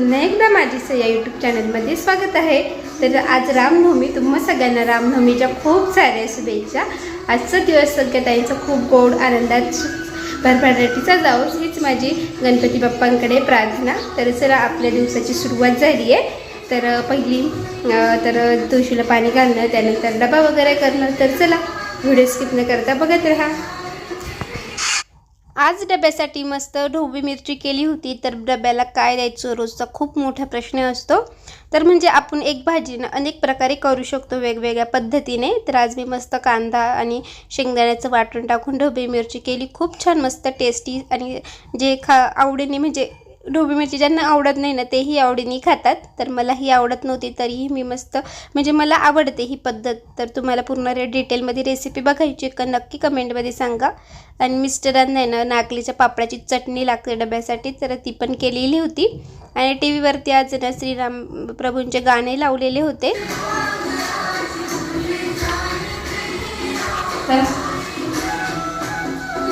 पुन्हा एकदा माझी या यूट्यूब चॅनलमध्ये स्वागत आहे. तर आज रामनवमी तुम्हा सगळ्यांना रामनवमीच्या खूप साऱ्या शुभेच्छा. आजचा दिवस सगळ्या खूप गोड आनंदात भरभराटीचा जाऊ हीच माझी गणपती बाप्पांकडे प्रार्थना. तर चला आपल्या दिवसाची सुरुवात झाली आहे. तर पहिली तर तुळशीला पाणी घालणं त्यानंतर डबा वगैरे करणं. तर चला व्हिडिओ स्किप न करता बघत राहा. आज डब्यासाठी मस्त ढोबी मिरची केली होती तर डब्याला काय द्यायचं? रोजचा खूप मोठा प्रश्न असतो. तर म्हणजे आपण एक भाजीनं अनेक प्रकारे करू शकतो वेगवेगळ्या पद्धतीने. तर आज मी मस्त कांदा आणि शेंगदाण्याचं वाटण टाकून ढोबी मिरची केली. खूप छान मस्त टेस्टी आणि जे खा आवडीने म्हणजे ढोबी मिरची ज्यांना आवडत नाही ना तेही आवडीने खातात. तर मला ही आवडत नव्हती तरीही मी मस्त म्हणजे मला आवडते ही पद्धत. तर तुम्हाला पूर्ण रे डिटेलमध्ये रेसिपी बघायची का नक्की कमेंटमध्ये सांगा. आणि मिस्टरांना आहे ना नागलीच्या पापडाची चटणी लागते डब्यासाठी तर ती पण केलेली होती. आणि टी व्हीवरती आज ना श्रीराम प्रभूंचे गाणे लावलेले होते. तर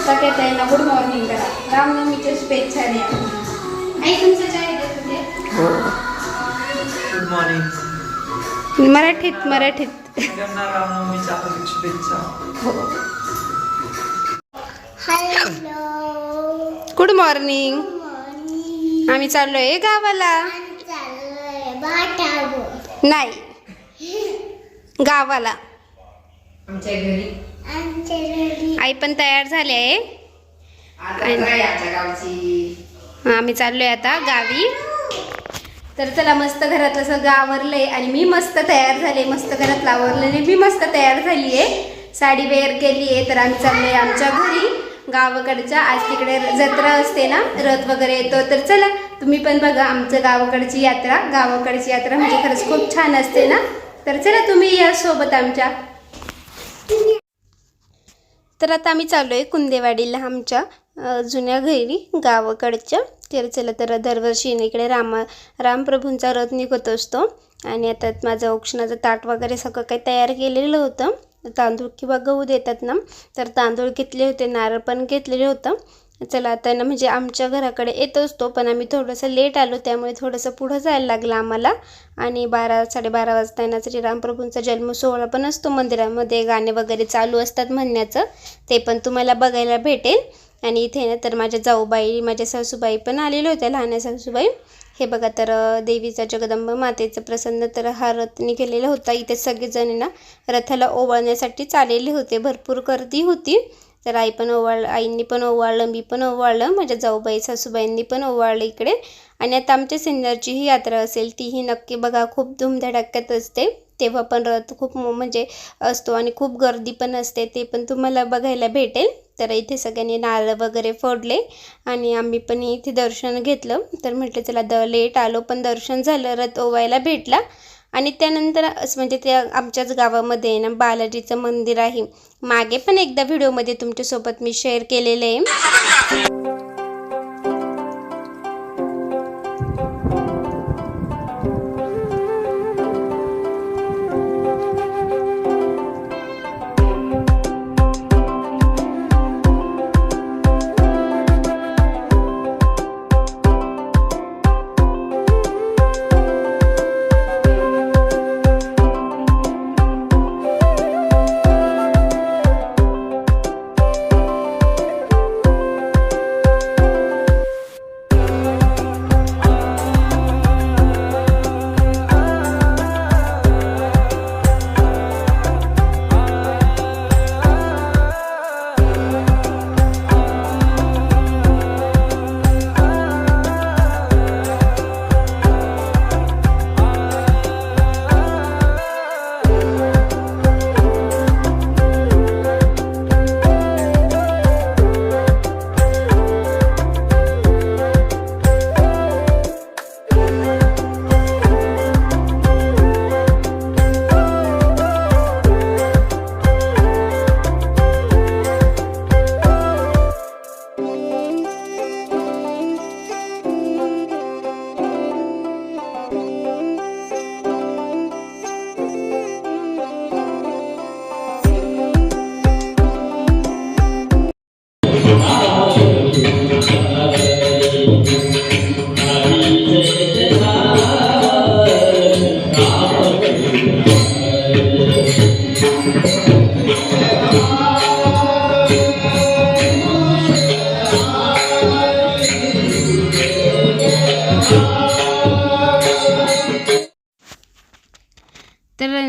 सगळ्यात गुड मॉर्निंग करा. रामनवमीच्या शुभेच्छा द्या गुड मॉर्निंग मराठीत मराठीत. हो. गुड मॉर्निंग आम्ही चाललोय गावाला? नाही. गावाला. आई पण तयार झाली आहे. आम्ही चाललो आहे आता गावी. तर चला मस्त घरातलं सगळं आहे आणि मी मस्त तयार झाले. मस्त घरातलं आवरलेले मी मस्त तयार झाली आहे साडी वेअर केली आहे तर आम्ही चाललोय आमच्या घरी गावाकडच्या. आज तिकडे जत्रा असते ना रथ वगैरे येतो. तर चला तुम्ही पण बघा आमचं गावाकडची यात्रा. गावाकडची यात्रा म्हणजे खरंच खूप छान असते ना. तर चला तुम्ही या सोबत आमच्या. तर आता आम्ही चाललो आहे कुंदेवाडीला आमच्या जुन्या घरी गावाकडच्या. तर चला तर दरवर्षी इकडे रामा रामप्रभूंचा रथ निघत असतो. आणि आता माझं औक्षणाचं ताट वगैरे सगळं काही तयार केलेलं होतं. तांदूळ किंवा गहू देतात ना तर तांदूळ घेतले होते नारळ पण घेतलेले होतं. चला आता ना म्हणजे आमच्या घराकडे येत असतो पण आम्ही थोडंसं लेट आलो त्यामुळे थोडंसं पुढं जायला लागलं आम्हाला. आणि बारा साडेबारा वाजता येणार श्रीरामप्रभूंचा जन्म सोहळा पण असतो मंदिरामध्ये. गाणे वगैरे चालू असतात म्हणण्याचं. ते पण तुम्हाला बघायला भेटेल. आणि इथे ना तर माझ्या जाऊबाई माझ्या सासूबाई पण आलेल्या होत्या लहान सासूबाई. हे बघा तर देवीचा जगदंब मातेचं प्रसन्न तर हा रथ निघालेला होता. इथे सगळेजण ना रथाला ओवाळण्यासाठी चाललेले होते. भरपूर गर्दी होती. तर आई पण ओवाळ आईंनी पण ओवाळलं मी पण ओवाळलं माझ्या जाऊबाई सासूबाईंनी पण ओवाळलं इकडे. आणि आता आमच्या सिन्नरची ही यात्रा असेल तीही नक्की बघा खूप धुमधडाक्यात असते. तेव्हा पण रथ खूप मो- म्हणजे असतो आणि खूप गर्दी पण असते ते पण तुम्हाला बघायला भेटेल. तर इथे सगळ्यांनी नारळ वगैरे फोडले आणि आम्ही पण इथे दर्शन घेतलं. तर म्हटलं चला द लेट आलो. पण दर्शन झालं रथ ओवायला भेटला. आणि त्यानंतर असं म्हणजे त्या आमच्याच गावामध्ये आहे ना बालाजीचं मंदिर आहे. मागे पण एकदा व्हिडिओमध्ये तुमच्यासोबत मी शेअर केलेलं आहे.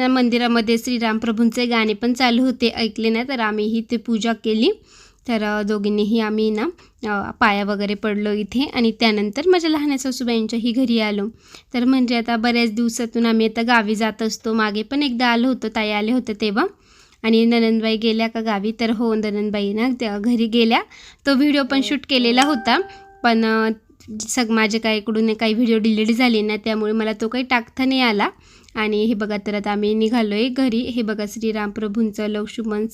मंदिरामध्ये श्रीरामप्रभूंचे गाणे पण चालू होते. ऐकले ना तर आम्हीही ते पूजा केली. तर दोघींनीही आम्ही ना पाया वगैरे पडलो इथे आणि त्यानंतर माझ्या लहान सासूबाईंच्याही घरी आलो. तर म्हणजे आता बऱ्याच दिवसातून आम्ही आता गावी जात असतो. मागे पण एकदा आलो होतो ताई आले होते तेव्हा. आणि ननंदबाई गेल्या का गावी? तर हो ननंदबाई ना त्या घरी गेल्या. तो व्हिडिओ पण शूट केलेला होता. पण सग माझे काय इकडून काही व्हिडिओ डिलीट झाले ना त्यामुळे मला तो काही टाकता नाही आला. आणि हे बघा तर आता आम्ही निघालो आहे घरी. हे बघा श्रीरामप्रभूंचं लक्ष्मण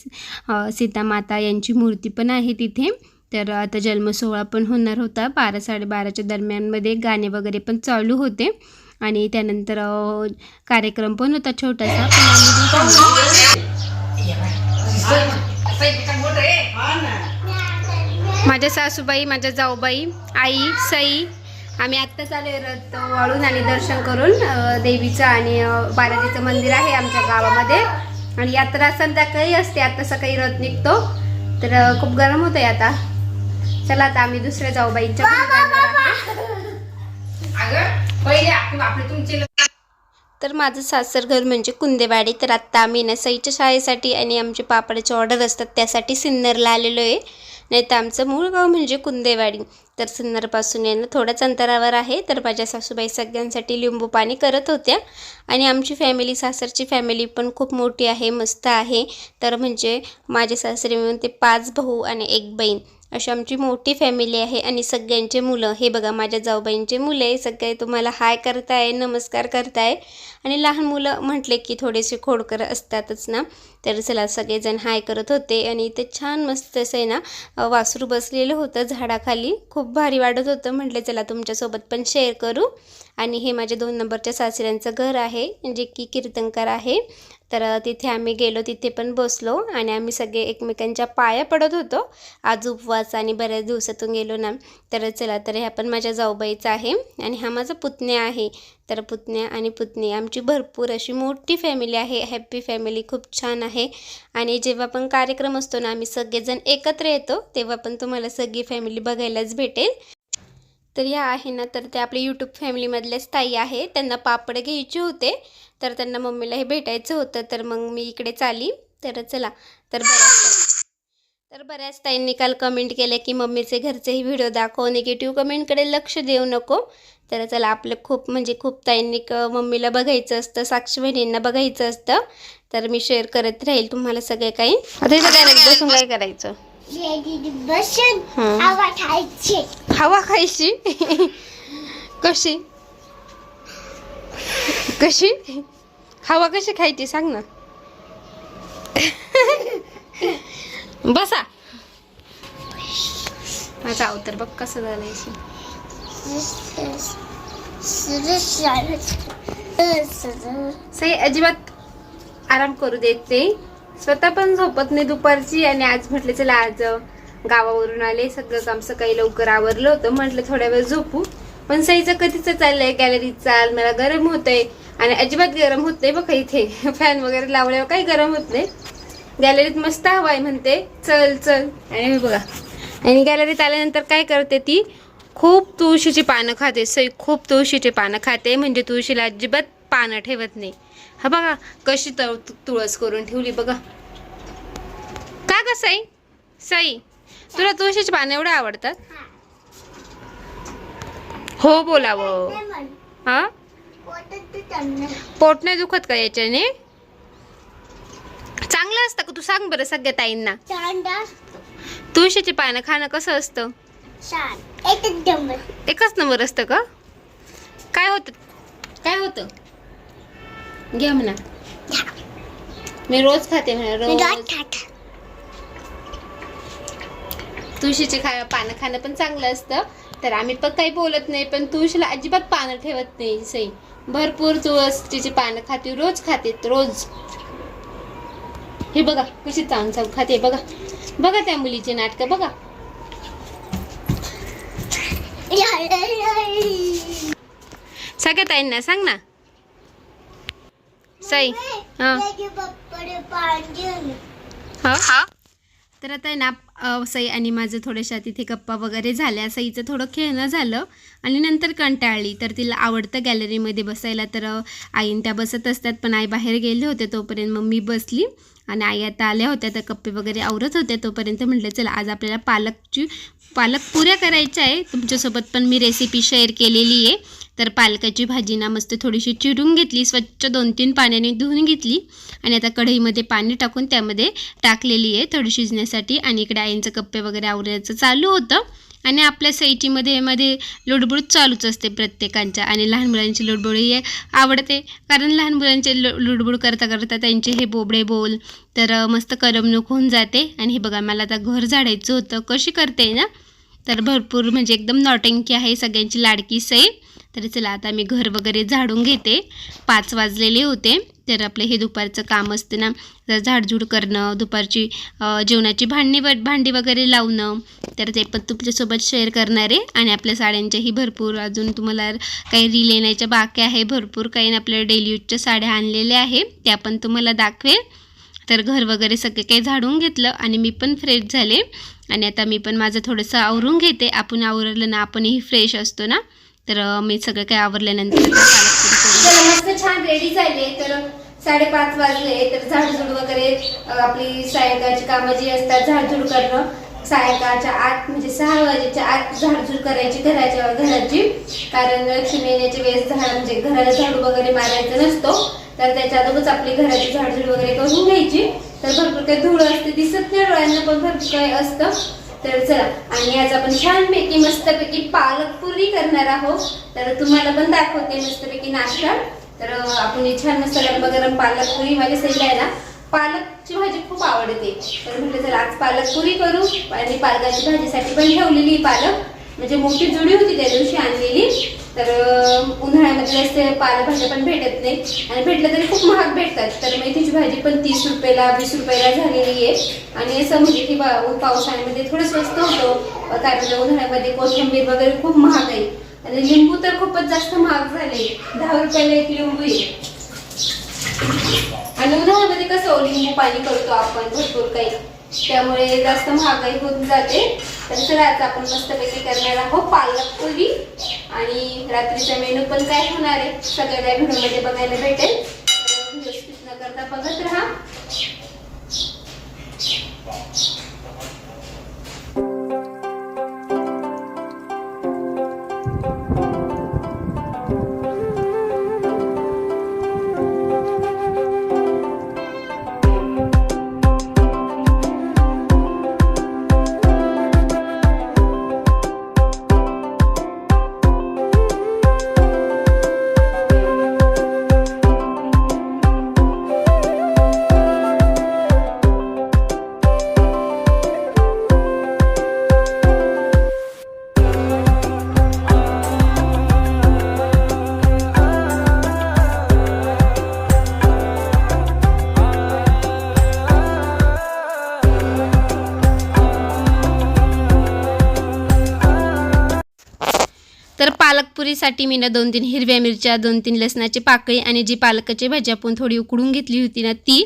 अ, सीतामाता यांची मूर्ती पण आहे तिथे. तर आता जन्मसोहळा पण होणार होता. बारा साडेबाराच्या दरम्यानमध्ये गाणे वगैरे पण चालू होते. आणि त्यानंतर कार्यक्रम पण होता छोटासा. पण आम्ही थांबलो. माझ्या सासूबाई माझ्या जाऊबाई आई सई आम्ही आत्ताच आलो रथ वाळून आणि दर्शन करून देवीचं आणि बालाजीचं मंदिर आहे आमच्या गावामध्ये. आणि यात्रा संध्याकाळी असते आत्ता सकाळी रथ निघतो. तर खूप गरम होतंय आता. चला आता आम्ही दुसऱ्या जाऊ बाईंच्या तर माझं सासर घर म्हणजे कुंदेवाडी. तर आत्ता आम्ही ना सईच्या शाळेसाठी आणि आमचे पापडाचे ऑर्डर असतात त्यासाठी सिन्नरला आलेलो आहे. नाही तर आमचं मूळ गाव म्हणजे कुंदेवाडी. तर सिन्नरपासून यांना थोड्याच अंतरावर आहे. तर माझ्या सासूबाई सगळ्यांसाठी लिंबू पाणी करत होत्या. आणि आमची फॅमिली सासरची फॅमिली पण खूप मोठी आहे मस्त आहे. तर म्हणजे माझे सासरे मिळून ते पाच भाऊ आणि एक बहीण. अशी आमची मोठी फॅमिली आहे आणि सगळ्यांचे मुलं. हे बघा माझ्या जाऊबाईंचे मुलं आहे. सगळे तुम्हाला हाय करताय नमस्कार करताय. आणि लहान मुलं म्हटले की थोडेसे खोडकर असतातच ना. तर चला सगळेजण हाय करत होते आणि ते छान मस्त असं आहे ना वासरू बसलेलं होतं झाडाखाली. खूप भारी वाटत होतं. म्हटलं चला तुमच्यासोबत पण शेअर करू. आणि हे माझ्या दोन नंबरच्या सासऱ्यांचं घर आहे जे की कीर्तनकार आहे. तर तिथे आम्ही गेलो तिथे पण बसलो आणि आम्ही सगळे एकमेकांच्या पाया पडत होतो. आज उपवास आणि बऱ्याच दिवसातून गेलो ना तर चला तर ह्या पण माझ्या जाऊबाईचा आहे आणि हा माझा पुतण्या आहे. तर पुतण्या आणि पुतणी आमची भरपूर अशी मोठी फॅमिली आहे हॅप्पी फॅमिली खूप छान आहे. आणि जेव्हा पण कार्यक्रम असतो ना आम्ही सगळेजण एकत्र येतो तेव्हा पण तुम्हाला सगळी फॅमिली बघायलाच भेटेल. तर ह्या आहे ना तर ते आपल्या यूट्यूब फॅमिलीमधलेच ताई आहे. त्यांना पापड घ्यायचे होते. तर त्यांना मम्मीला हे भेटायचं होतं. तर मग मी इकडे चाली तर चला तर बऱ्याच तर बऱ्याच ताईंनी काल कमेंट केलं की मम्मीचे घरचेही व्हिडिओ दाखव. निगेटिव्ह कमेंटकडे लक्ष देऊ नको. तर चला आपलं खूप म्हणजे खूप ताईंनी क मम्मीला बघायचं असतं. साक्षी बहिणींना बघायचं असतं. तर मी शेअर करत राहील तुम्हाला सगळे काही. आता सगळ्यांना काय बसून काय करायचं? बसून. हवा खायची हवा खायची? कशी? कशी? हवा कशी खायची? सांग ना. बसा. माझा अवतर बघ कसं झालंय अजिबात आराम करू देत ते स्वतः पण झोपत नाही दुपारची आणि आज म्हटलं चला आज गावावरून आले. सगळं काम सकाळी लवकर आवरलं होतं. म्हटलं थोड्या वेळ झोपू. पण सईचं कधीच चाललंय गॅलरीत चाल मला गरम होतंय. आणि अजिबात गरम होत नाही बघा इथे. फॅन वगैरे लावल्यावर काही गरम होत नाही. गॅलरीत मस्त हवा आहे म्हणते. चल चल. आणि बघा. आणि गॅलरीत आल्यानंतर काय करते ती? खूप तुळशीची पानं खाते. सई खूप तुळशीची पानं खाते. म्हणजे तुळशीला अजिबात पानं ठेवत नाही. हा बघा कशी तळ तुळस करून ठेवली बघा. का ग साई? साई तुला तुळशीची पानं एवढे आवडतात? हो बोलावं. हा? पोट नाही दुखत का याच्याने? चांगलं असतं का? तू सांग बरं सगळ्या ताईंना. तुळशीची पानं खाणं कसं असतं? एकच नंबर असतं का? काय होतं? काय होतं? घ्या म्हणा. मी रोज खाते म्हणा रोज. तुळशीचे खा पानं खाणं पण चांगलं असतं. तर आम्ही पण काही बोलत नाही पण तुळशीला अजिबात पानं ठेवत नाही सई. भरपूर तुळशीची पानं खाते रोज खाते रोज. हे बघा कशी चांग चांग खाते बघा. बघा त्या मुलीची नाटकं बघा. सगळ्या ताईंना सांग ना. सई हा. हा? तर आता आहे ना सई आणि माझं थोड्याशा तिथे गप्पा वगैरे झाल्या. सईचं थोडं खेळणं झालं आणि नंतर कंटाळली. तर तिला आवडतं गॅलरीमध्ये बसायला. तर आईन त्या बसत असतात पण आई बाहेर गेले होते तोपर्यंत मग मी बसली आणि आई आता आल्या होत्या. तर कप्पे वगैरे आवरत होत्या तोपर्यंत म्हटलं चला आज आपल्याला पालकची पालक पुऱ्या करायच्या आहे. तुमच्यासोबत पण मी रेसिपी शेअर केलेली आहे. तर पालकाची भाजी ना मस्त थोडीशी चिरून घेतली स्वच्छ दोन तीन पाण्याने धुवून घेतली. आणि आता कढईमध्ये पाणी टाकून त्यामध्ये टाकलेली आहे थोडी शिजण्यासाठी. आणि इकडे आईंचं कप्पे वगैरे आवरायचं चालू होतं. आणि आपल्या सैटीमध्ये मध्ये लुडबुड चालूच असते प्रत्येकांच्या. आणि लहान मुलांची लुडबुड ही आवडते. कारण लहान मुलांचे लु लुडबुड करता करता त्यांचे हे बोबडे बोल तर मस्त करमणूक होऊन जाते. आणि हे बघा मला आता घर झाडायचं होतं. कशी करते ना? तर भरपूर म्हणजे एकदम नॉटंकी आहे सगळ्यांची लाडकी सई तर चला आता मी घर वगैरे झाडून घेते. पाच वाजलेले होते तर आपलं हे दुपारचं काम असतं ना तर झाडझूड करणं दुपारची जेवणाची भांडी व भांडी वगैरे लावणं तर ते पण तुमच्यासोबत शेअर करणार आहे. आणि आपल्या साड्यांच्याही भरपूर अजून तुम्हाला काही रील येण्याच्या बाक्या आहे भरपूर काही आपल्या डेली यूजच्या साड्या आणलेल्या आहे त्या पण तुम्हाला दाखवेल. तर घर वगैरे सगळे काही झाडून घेतलं आणि मी पण फ्रेश झाले. आणि आता मी पण माझं थोडंसं आवरून घेते. आपण आवरलं ना आपणही फ्रेश असतो ना. तर मी सगळं काही आवरल्यानंतर मस्त छान रेडी झाले. तर साडेपाच वाजले. तर झाडझूड वगैरे आपली सायंकाळची कामं जी असतात झाडझूड करणं. सायंकाळच्या आत म्हणजे सहा वाजेच्या आत झाडझूड करायची घराच्या घराची. कारण लक्ष्मी येण्याच्या वेळेस झाड म्हणजे घराला झाडू वगैरे मारायचा नसतो. तर त्याच्या अगोदरच आपली घराची झाडझूड वगैरे करून घ्यायची. तर भरपूर काही धूळ असते दिसत नाही डोळ्यांना पण भरपूर काही असतं. तर चला आणि आज आपण छानपैकी मस्तपैकी पालक पुरी करणार आहोत. तर तुम्हाला पण दाखवते मस्तपैकी नाश्ता. तर आपण छान मस्त गरम गरम पालक पुरी माझ्या सईला आहे ना पालकची भाजी खूप आवडते. तर म्हटलं चला आज पालक पुरी करू. आणि पालकाची भाजीसाठी पण ठेवलेली पालक. म्हणजे मोठी जुडी होती त्या दिवशी आणलेली. तर उन्हाळ्यामध्ये जास्त पालेभाज्या पण भेटत नाही आणि भेटलं तरी खूप महाग भेटतात. तर मेथीची भाजी पण तीस रुपयाला वीस रुपयाला झालेली आहे. आणि असं म्हणजे की पावसाळ्यामध्ये थोडं स्वस्त होतो. कारण उन्हाळ्यामध्ये कोथिंबीर वगैरे खूप महाग आहे. आणि लिंबू तर खूपच जास्त महाग झाले. दहा रुपयाला एक लिंबू आहे. आणि उन्हाळ्यामध्ये कसं हो, लिंबू पाणी करतो आपण भरपूर काही. त्यामुळे जास्त महागाई होत जाते. तर चला आता आपण मस्तपैकी करणार आहोत पालक पोळी. आणि रात्रीचा मेनू पण काय होणार आहे सगळ्या व्हिडिओमध्ये बघायला भेटेल. न करता बघत राहा. तर पालकपुरीसाठी मी ना दोन तीन हिरव्या मिरच्या दोन तीन लसणाची पाकळी आणि जी पालकाची भाजी आपण थोडी उकडून घेतली होती ना ती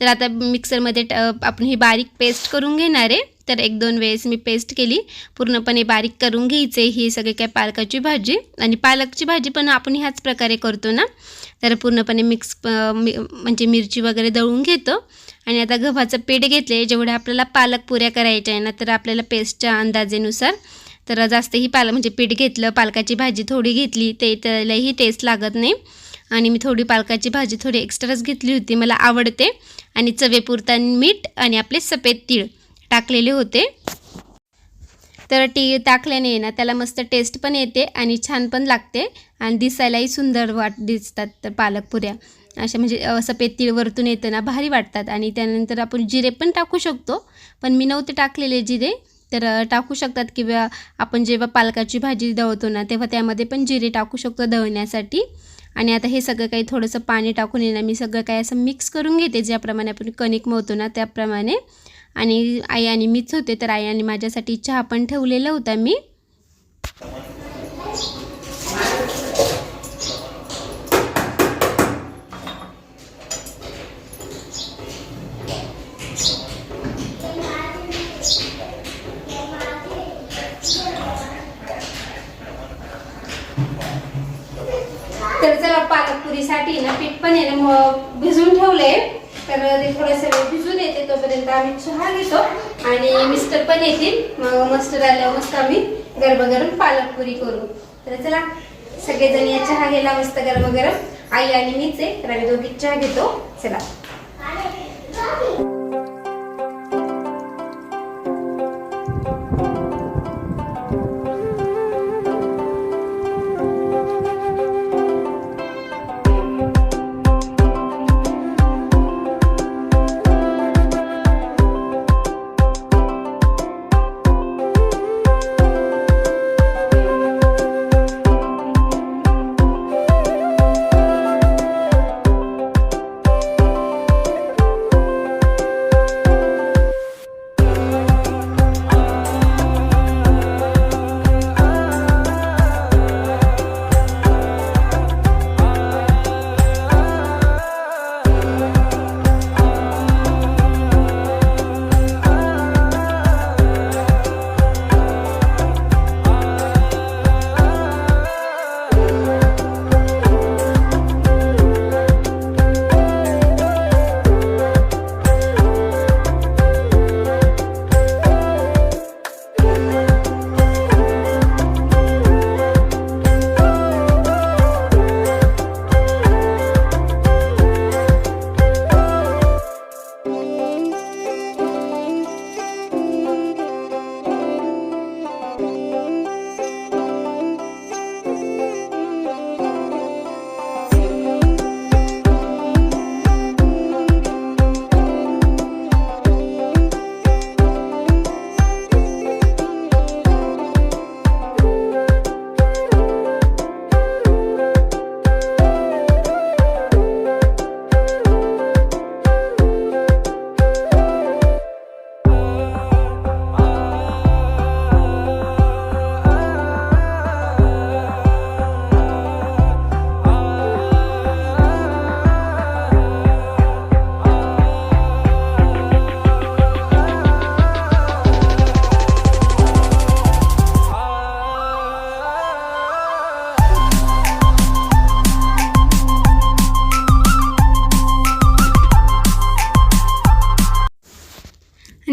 तर आता मिक्सरमध्ये ट- आपण ही बारीक पेस्ट करून घेणार आहे. तर एक दोन वेळेस मी पेस्ट केली. पूर्णपणे बारीक करून घ्यायचे ही सगळी काय पालकाची भाजी आणि पालकची भाजी पण आपण ह्याच प्रकारे करतो ना. तर पूर्णपणे मिक्स म्हणजे मिरची वगैरे दळून घेतो. आणि आता गव्हाचं पीठ घेतले जेवढे आपल्याला पालक पुऱ्या करायच्या आहे ना तर आपल्याला पेस्टच्या अंदाजेनुसार तर जास्तही पाल म्हणजे पीठ घेतलं पालकाची भाजी थोडी घेतली ते त्यालाही टेस्ट लागत नाही. आणि मी थोडी पालकाची भाजी थोडी एक्स्ट्राच घेतली होती मला आवडते. आणि चवेपुरता मीठ आणि आपले सफेद तीळ टाकलेले होते. तर टी टाकल्याने ना त्याला मस्त टेस्ट पण येते आणि छान पण लागते. आणि दिसायलाही सुंदर वाट दिसतात तर पालकपुऱ्या अशा म्हणजे सफेद तीळ वरतून येतं ना भारी वाटतात. आणि त्यानंतर आपण जिरे पण टाकू शकतो. पण मी नव्हते टाकलेले जिरे. तर टाकू शकतात किंवा आपण जेव्हा पालकाची भाजी दळतो ना तेव्हा त्यामध्ये पण जिरे टाकू शकतो दळण्यासाठी. आणि आता हे सगळं काही थोडंसं पाणी टाकून येणार मी सगळं काही असं मिक्स करून घेते ज्याप्रमाणे आपण कणिक मळतो ना त्याप्रमाणे. आणि आई आणि मीच होते तर आई आणि माझ्यासाठी चहा पण ठेवलेला होता मी. तर चला पालकपुरीसाठी ना पीठ पण आहे ना म- भिजवून ठेवलंय तर ते थोडंसं वेळ भिजून येते तोपर्यंत आम्ही चहा घेतो. आणि मिस्टर पण येतील. मग मस्टर आल्यावर मस्त आम्ही गरम पालक पुरी करू. तर चला सगळेजण या चहा घ्यायला मस्त गरम गरम आई आणि मीच आहे तर आम्ही दोघी चहा घेतो. चला.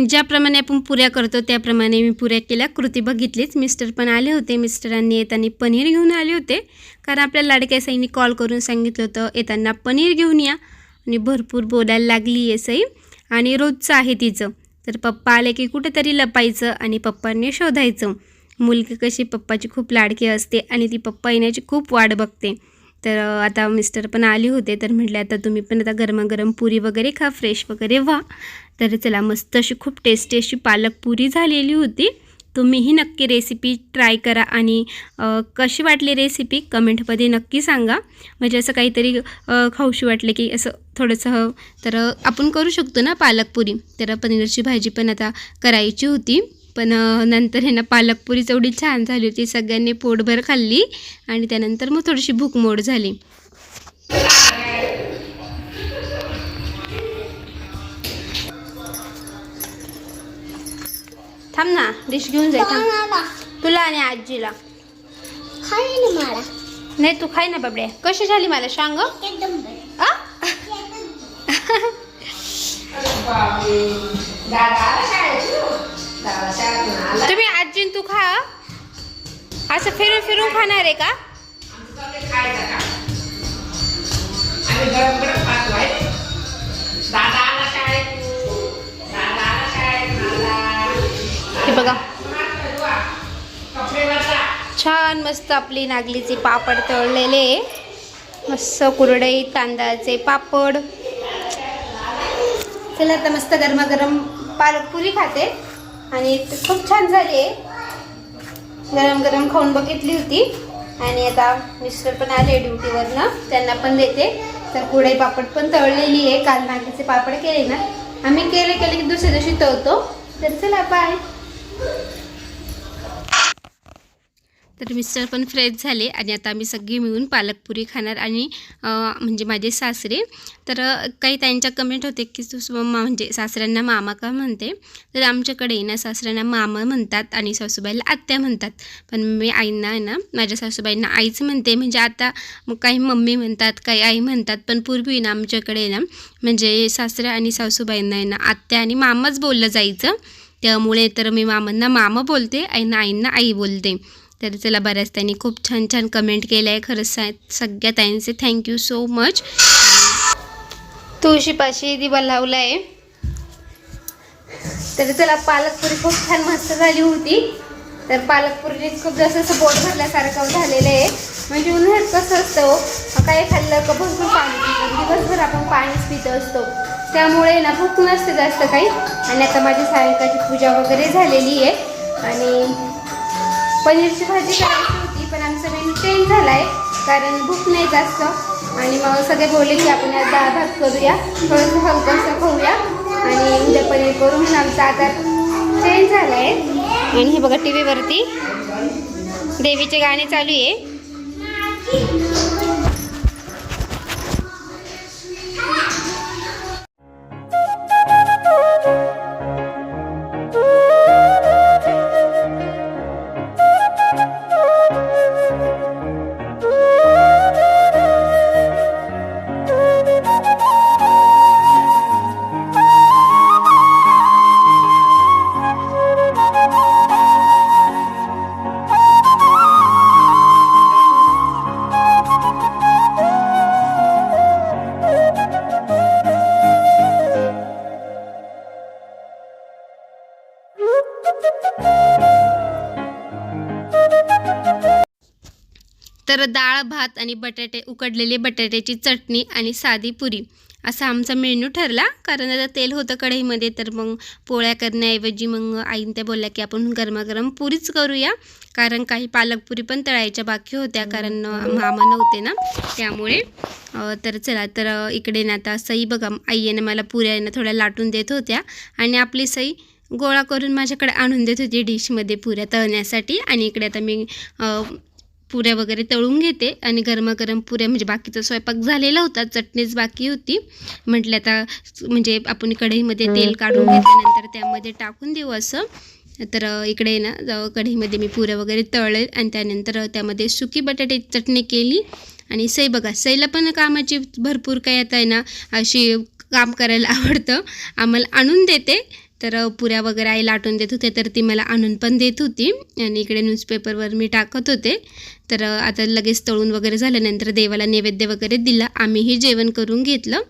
ज्याप्रमाणे आपण पुऱ्या करतो त्याप्रमाणे मी पुऱ्या केल्या. कृती बघितलीच. मिस्टर पण आले होते. मिस्टरांनी येताना पनीर घेऊन आले होते. कारण आपल्या लाडक्या साईंनी कॉल करून सांगितलं होतं येताना पनीर घेऊन या. आणि भरपूर बोलायला लागली आहे सई. आणि रोजचं आहे तिचं. तर पप्पा आले की कुठेतरी लपायचं आणि पप्पांनी शोधायचं. मुलगी कशी पप्पाची खूप लाडकी असते आणि ती पप्पा येण्याची खूप वाट बघते. तर आता मिस्टर पण आले होते. तर म्हटलं आता तुम्ही पण आता गरमागरम पुरी वगैरे खा फ्रेश वगैरे व्हा. तर चला मस्त अशी खूप टेस्टी अशी पालक पुरी झालेली होती. तुम्हीही नक्की रेसिपी ट्राय करा आणि कशी वाटली रेसिपी कमेंटमध्ये नक्की सांगा. म्हणजे असं काहीतरी खाऊशी वाटले की असं थोडंसं तर आपण करू शकतो ना पालकपुरी तर पनीरची भाजी पण आता करायची होती. पण नंतर हे ना पालकपुरी एवढी छान झाली होती सगळ्यांनी पोटभर खाल्ली आणि त्यानंतर मग थोडीशी भूकमोड झाली. थांब ना डिश घेऊन जाय थांब. तुला आणि आजीला. खायला मला. नाही तू खाय ना बाबड्या. कशी झाली मला सांग. तुम्ही आजी तू खा असं फिरून फिरून खाणार आहे का? बघा. छान मस्त आपली नागलीचे पापड तळलेले. मस्त कुरडई तांदळाचे पापड. चला आता मस्त गरमागरम पालकपुरी खाते. आणि खूप छान झाली आहे गरम गरम खाऊन बघितली होती. आणि आता मिस्टर पण आले ड्युटीवरनं. त्यांना पण देते. तर कुरडई पापड पण तळलेली आहे काल नागलीचे पापड केले ना. आम्ही केले केले की दुसऱ्या दिवशी तळतो. तर चला बाय तर मिस्टर पण फ्रेश झाले आणि आता आम्ही सगळी मिळून पालकपुरी खाणार आणि म्हणजे माझे सासरे. तर काही त्यांच्या कमेंट होते की तू मम्मा म्हणजे सासऱ्यांना मामा का म्हणते? तर आमच्याकडे ना सासऱ्यांना मामा म्हणतात आणि सासूबाईला आत्या म्हणतात. पण मी आईंना आहे ना माझ्या सासूबाईंना आईच म्हणते. म्हणजे आता मग काही मम्मी म्हणतात काही आई म्हणतात पण पूर्वी ना आमच्याकडे ना म्हणजे सासऱ्या आणि सासूबाईंना आहे ना आत्या आणि मामाच बोललं जायचं. त्यामुळे तर मी मामांना मामा बोलते आईना आईंना आई बोलते. तर चला बऱ्याच त्यांनी खूप छान छान कमेंट केलं आहे खरंच सा सगळ्या ताईंचे थँक्यू सो मच तुळशीपाशी दिवा लावला आहे तर चला पालकपुरी खूप छान मस्त झाली होती. तर पालकपुरी खूप जास्त असं बोट भरल्यासारखं झालेलं आहे. म्हणजे उन्हाळ्यात कसं असतं काय खाल्लं का भरपूर पाणी पितो. दिवसभर आपण पाणीच पित असतो. त्यामुळे ना भूक नसते जास्त काही. आणि आता माझी सायंकाळची पूजा वगैरे झालेली आहे. आणि पनीरची भाजी करायची होती पण आमचं मेनू चेंज झाला आहे कारण भूक नाही जास्त. आणि मग सगळे बोलले की आपण आज डाळ भात करूया थोडंसं हलकंसं खाऊया. आणि उद्या पनीर करू म्हणून आमचा आता चेंज झाला आहे आणि हे बघा टी व्हीवरती देवीचे गाणे चालू आहे. भात आणि बटाटे उकडलेले बटाट्याची चटणी आणि साधी पुरी. असा आमचा मेन्यू ठरला. कारण आता तेल होतं कढईमध्ये तर मग पोळ्या करण्याऐवजी मग आईन त्या बोलल्या की आपण गरमागरम पुरीच करूया. कारण काही पालकपुरी पण तळायच्या बाकी होत्या कारण मामा नव्हते ना. त्यामुळे तर चला तर इकडे ना आता सई बघा आईने मला पुऱ्या ना थोड्या लाटून देत होत्या. आणि आपली सई गोळा करून माझ्याकडे आणून देत होती डिशमध्ये पुऱ्या तळण्यासाठी. आणि इकडे आता मी पुऱ्या वगैरे तळून घेते आणि गरमागरम पुऱ्या म्हणजे बाकीचा स्वयंपाक झालेला होता चटणीच बाकी होती. म्हटलं आता म्हणजे आपण कढईमध्ये तेल काढून घेतल्यानंतर त्यामध्ये टाकून देऊ असं. तर इकडे ना कढईमध्ये मी पुऱ्या वगैरे तळले आणि त्यानंतर त्यामध्ये सुकी बटाट्याची चटणी केली. आणि सई बघा सईला पण कामाची भरपूर काय आता आहे ना अशी काम करायला आवडतं. आम्हाला आणून देते. तर पुऱ्या वगैरे आई लाटून देत होते तर ती मला आणून पण देत होती. आणि इकडे न्यूजपेपरवर मी टाकत होते. तर आता लगेच तळून वगैरे झाल्यानंतर देवाला नैवेद्य वगैरे दिला. आम्हीही जेवण करून घेतलं.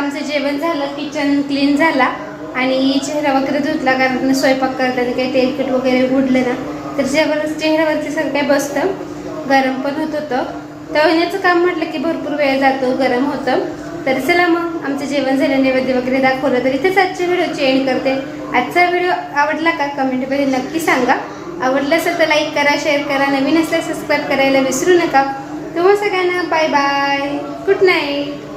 आमचं जेवण झालं किचन क्लीन झाला. आणि चेहरा वगैरे धुतला कारण स्वयंपाक करताना काही तेलकट वगैरे उडलं ना तर जेव्हा चेहऱ्यावरती सगळं काही बसतं. गरम पण होत होतं. तळण्याचं काम म्हटलं की भरपूर वेळ जातो गरम होतं. तर चला मग आमचं जेवण झालं नैवेद्य वगैरे दाखवलं. तर इथेच आजच्या व्हिडिओची एंड करते. आजचा व्हिडिओ आवडला का? कमेंटमध्ये नक्की सांगा. आवडलं असेल तर लाईक करा शेअर करा. नवीन असल्यास सबस्क्राईब करायला विसरू नका. तुम्हा सगळ्यांना बाय बाय गुड नाईट